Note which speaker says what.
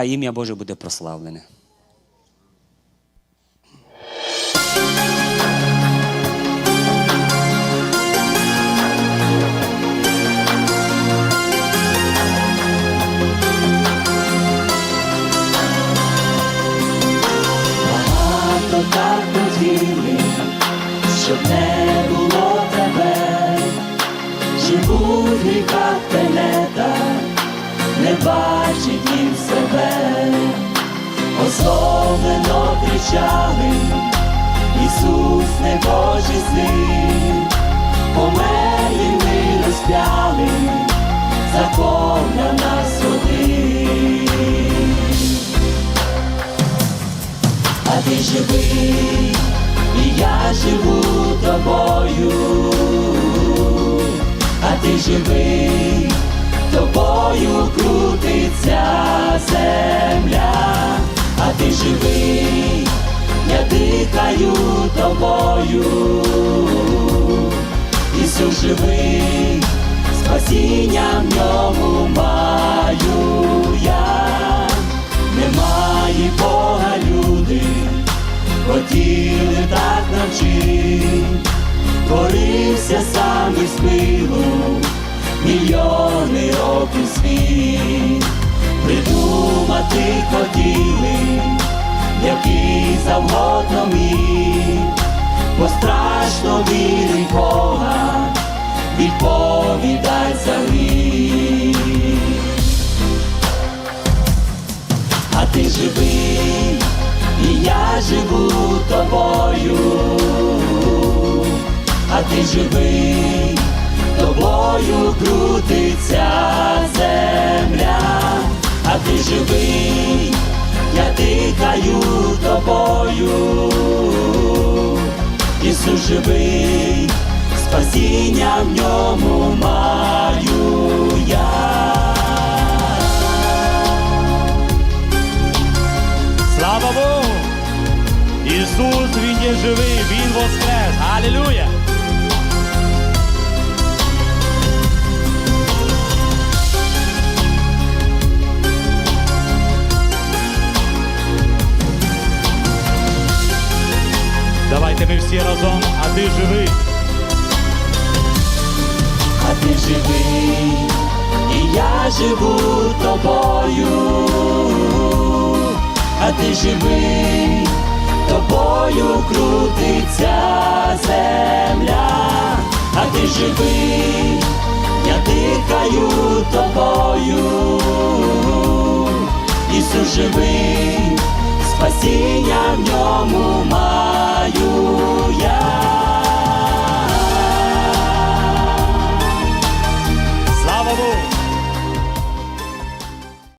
Speaker 1: хай ім'я Боже буде прославлене.
Speaker 2: Щоб не було тебе, живуть в гріхах тенета, не бачить їм себе, Ословлено кричали, Ісус не Божий син, померлі ми розп'яли, закон нас один. а ти живий, і я живу тобою, а ти живий, тобою крутиться земля, а ти живий, я дихаю тобою, Ісус живий, спасіння в ньому маю я. Немає Бога люди, хотіли так навчить, творився сам із пилу, мільйони років світ, придумати хотіли, який завгодно міг, бо страшно вірить Бога, відповідай за гріх. а ти живий, і я живу тобою, а ти живий, тобою крутиться земля, а ти живий, я дихаю тобою, Ісус живий, спасіння в ньому маю я.
Speaker 3: Слава Богу! Ісус, Він є живий, Він воскрес. Алілуя! Ми всі разом, а ти живий.
Speaker 2: а ти живий, і я живу тобою, а ти живий, тобою крутиться земля, а ти живий, я дихаю тобою, Ісус живий, спасіння в ньому маю я.